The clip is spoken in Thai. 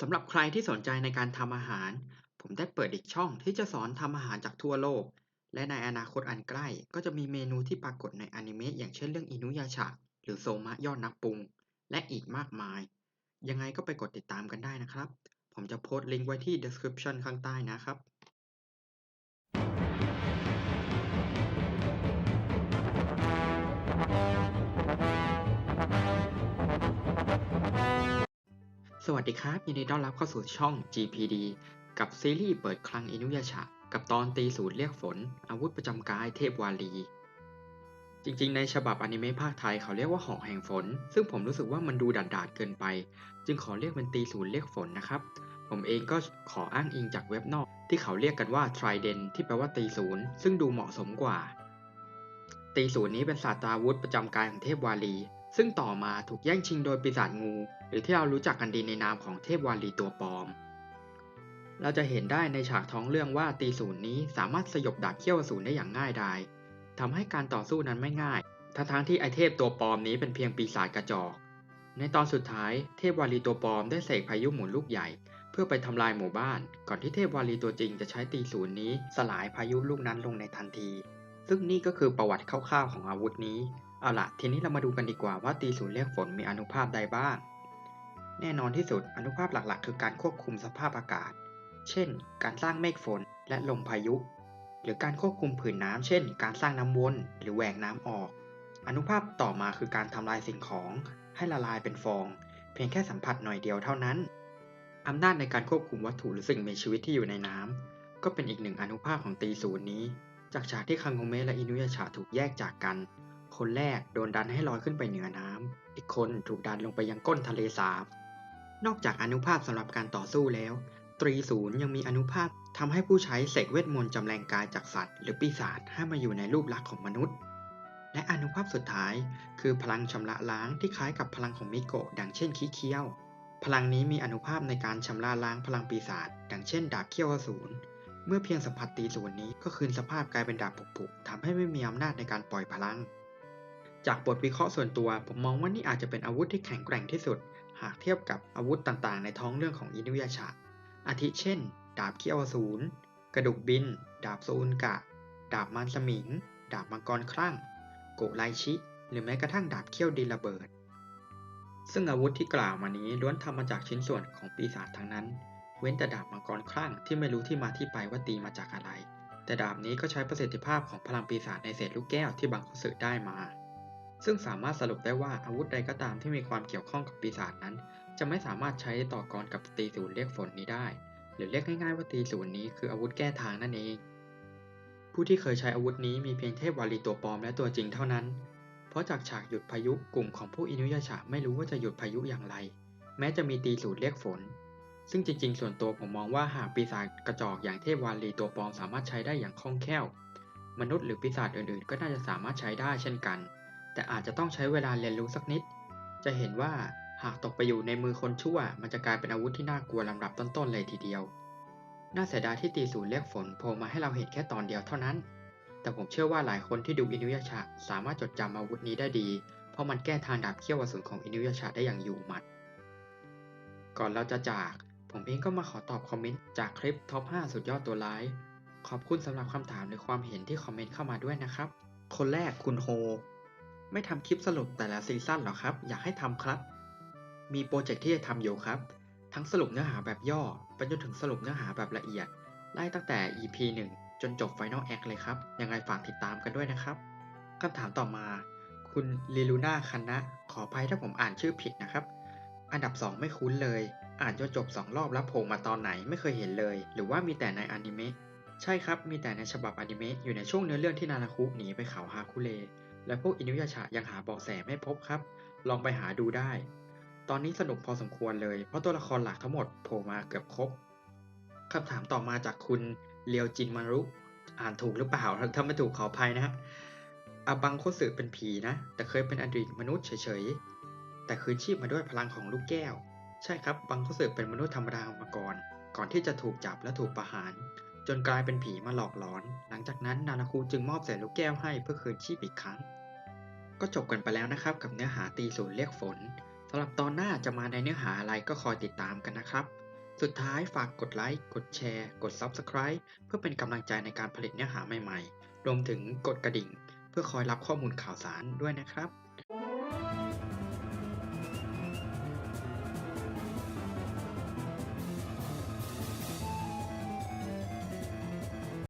สำหรับใครที่สนใจในการทำอาหาร ผมได้เปิดอีกช่องที่จะสอนทำอาหารจากทั่วโลก และในอนาคตอันใกล้ ก็จะมีเมนูที่ปรากฏในอนิเมะอย่างเช่นเรื่องอินุยาชะหรือโซมะยอดนักปรุง และอีกมากมาย ยังไงก็ไปกดติดตามกันได้นะครับ ผมจะโพสต์ลิงก์ไว้ที่ description ข้างใต้นะครับ สวัสดีครับยินดีต้อนรับเข้าสู่ช่อง GPD กับซีรีส์เปิดคลังอินุยาชะ กับตอนตีสูตรเรียกฝน อาวุธประจำกายเทพวาลี จริงๆ ในฉบับอนิเมะภาคไทยเขาเรียกว่าหอกแห่งฝน ซึ่งผมรู้สึกว่ามันดูดาดเกินไป จึงขอเรียกเป็นตีสูตรเรียกฝนนะครับ ผมเองก็ขออ้างอิงจากเว็บนอก ที่เขาเรียกกันว่า Trident ที่แปลว่าตีศูนย์ซึ่งดูเหมาะสมกว่า ตีศูนย์นี้เป็นศาสตราวุธประจำกายของเทพวาลี ซึ่งต่อมาถูกแย่งชิงโดยปีศาจงู หรือที่เรารู้จักกันดีในนามของเทพวาลีตัวปลอม เราจะเห็นได้ในฉากท้องเรื่องว่าตีศูนย์นี้สามารถสยบดาบเขี้ยวอสูรได้อย่างง่ายดายทำให้การต่อสู้นั้นไม่ง่ายทั้งๆที่ไอเทพตัวปลอมนี้เป็นเพียงปีศาจกระจอก ในตอนสุดท้ายเทพวาลีตัวปลอมได้เสกพายุหมุนลูกใหญ่ เพื่อไปทำลายหมู่บ้าน ก่อนที่เทพวาลีตัวจริงจะใช้ตีศูนย์นี้ สลายพายุลูกนั้นลงในทันที ซึ่งนี่ก็คือประวัติคร่าวๆของอาวุธนี้ เอาละทีนี้เรามาดูกันดีกว่าว่าตีศูนย์เรียกฝนมีอนุภาพใดบ้าง แน่นอนที่สุดอนุภาพหลักๆ คือการควบคุมสภาพอากาศ เช่น การสร้างเมฆฝนและลมพายุ หรือการควบคุมผืนน้ำเช่น การสร้างน้ำวนหรือแหวกน้ำออก อนุภาพต่อมาคือการทำลายสิ่งของ ให้ละลายเป็นฟอง เพียงแค่สัมผัสหน่อยเดียวเท่านั้นอำนาจในการควบคุมวัตถุหรือสิ่งมีชีวิตที่อยู่ในน้ำก็เป็นอีกหนึ่งอนุภาพของตีศูนย์นี้ จากฉากที่คังโงเมะและอินุยาชะถูกแยกจากกัน คนแรกโดนดันให้ลอยขึ้นไปเหนือน้ำ อีกคนถูกดันลงไปยังก้นทะเลสาบ นอกจากอนุภาพสำหรับการต่อสู้แล้ว ตรีศูนย์ยังมีอนุภาพทำให้ผู้ใช้เสกเวทมนต์จำแรงกายจากสัตว์ หรือปีศาจให้มาอยู่ในรูปลักษณ์ของมนุษย์ และอนุภาพสุดท้าย คือพลังชำระล้างที่คล้ายกับพลังของมิโกะดังเช่นคิเคียว พลังนี้มีอนุภาพในการชำระล้างพลังปีศาจดังเช่น ดาบเขี้ยวอสูรเมื่อเพียงสัมผัสตีศูนย์นี้ก็คืนสภาพกลายเป็นดาบผุๆทำให้ไม่มีอำนาจในการปล่อยพลัง จากบทวิเคราะห์ส่วนตัว ผมมองว่านี่อาจจะเป็นอาวุธที่แข็งแกร่งที่สุด หากเทียบกับอาวุธต่างๆ ในท้องเรื่องของอินุยาชะอาทิเช่น ดาบเขี้ยวอสูรกระดูกบิน ดาบโซอุนกะ ดาบมันสมิง ดาบมังกรคลั่ง โกไลชิ หรือแม้กระทั่งดาบเขี้ยวดินระเบิด ซึ่งอาวุธที่กล่าวมานี้ล้วนทำมาจากชิ้นส่วนของปีศาจทั้งนั้น เว้นแต่ดาบมังกรคลั่งที่ไม่รู้ที่มาที่ไปว่าตีมาจากอะไร แต่ดาบนี้ก็ใช้ประสิทธิภาพของพลังปีศาจในเศษลูกแก้วที่บางคุสึได้มา ซึ่งสามารถสรุปได้ว่าอาวุธใดก็ตามที่มีความเกี่ยวข้องกับปีศาจนั้น จะไม่สามารถใช้ต่อกรกับตีศูนย์เรียกฝนนี้ได้ หรือเรียกง่ายๆว่าตีศูนย์นี้คืออาวุธแก้ทางนั่นเอง ผู้ที่เคยใช้อาวุธนี้มีเพียงเทพวาลีตัวปลอมและตัวจริงเท่านั้น เพราะจากฉากหยุดพายุกลุ่มของผู้อินุยาชะไม่รู้ว่าจะหยุดพายุอย่างไร แม้จะมีตีสูตรเรียกฝน ซึ่งจริง ๆ ส่วนตัวผมมองว่าหากปีศาจกระจอกอย่างเทพวาลีตัวปลอมสามารถใช้ได้อย่างคล่องแคล่ว มนุษย์หรือปีศาจอื่นๆ ก็น่าจะสามารถใช้ได้เช่นกัน แต่อาจจะต้องใช้เวลาเรียนรู้สักนิด จะเห็นว่าหากตกไปอยู่ในมือคนชั่ว มันจะกลายเป็นอาวุธที่น่ากลัวลำดับต้นๆเลยทีเดียว น่าเสียดายที่ตีศูนย์เรียกฝนโผล่มาให้เราเห็นแค่ตอนเดียวเท่านั้น แต่ผมเชื่อว่าหลายคนที่ดูอินุยาชะสามารถจดจำอาวุธนี้ได้ดี เพราะมันแก้ทางดาบเขี้ยวอสูรของอินุยาชะได้อย่างอยู่หมัด ก่อนเราจะจาก ผมเองก็มาขอตอบคอมเมนต์จากคลิปท็อป 5 สุดยอดตัวร้าย ขอบคุณสำหรับคำถามหรือความเห็นที่คอมเมนต์เข้ามาด้วยนะครับ คนแรกคุณโฮ ไม่ทำคลิปสรุปแต่ละซีซั่นหรอครับ อยากให้ทำครับ มีโปรเจกต์ที่จะทำอยู่ครับ ทั้งสรุปเนื้อหาแบบย่อไปจนถึงสรุปเนื้อหาแบบละเอียด ไล่ตั้งแต่ EP 1 จนจบ Final Act เลยครับ ยังไงฝากติดตามกันด้วยนะครับคำถามต่อมา คุณลิลูน่าคันนะ ขออภัยถ้าผมอ่านชื่อผิดนะครับ อันดับ 2 ไม่คุ้นเลย อ่านจนจบ 2 รอบแล้วโผล่มาตอนไหนไม่เคยเห็นเลย หรือว่ามีแต่ในอนิเมะใช่ครับ มีแต่ในฉบับอนิเมะอยู่ในช่วงเนื้อเรื่องที่นานาคุหนีไปเขาฮาคุเล และพวกอินุยาชะยังหาเบาะแสไม่พบครับ ลองไปหาดูได้ ตอนนี้สนุกพอสมควรเลย เพราะตัวละครหลักทั้งหมดโผล่มาเกือบครบคำถามต่อมาจากคุณเลียวจินมารุ อ่านถูกหรือเปล่า ถ้าไม่ถูกขออภัยนะฮะอาบังโคสึเป็นผีนะ แต่เคยเป็นอดีตมนุษย์เฉยๆ แต่คืนชีพมาด้วยพลังของลูกแก้ว ใช่ครับ บังโคสึเป็นมนุษย์ธรรมดามาก่อน ก่อนที่จะถูกจับและถูกประหาร จนกลายเป็นผีมาหลอกหลอน หลังจากนั้นนานาคูจึงมอบเศษลูกแก้วให้เพื่อคืนชีพอีกครั้ง ก็จบกันไปแล้วนะครับกับเนื้อหาตีศูนย์เรียกฝนสำหรับตอนหน้าจะมาในเนื้อหาอะไรก็คอยติดตามกันนะครับ สุดท้ายฝากกดไลค์ กดแชร์ กด Subscribe เพื่อเป็นกำลังใจในการผลิตเนื้อหาใหม่ๆ รวมถึงกดกระดิ่ง เพื่อคอยรับข้อมูลข่าวสารด้วยนะครับ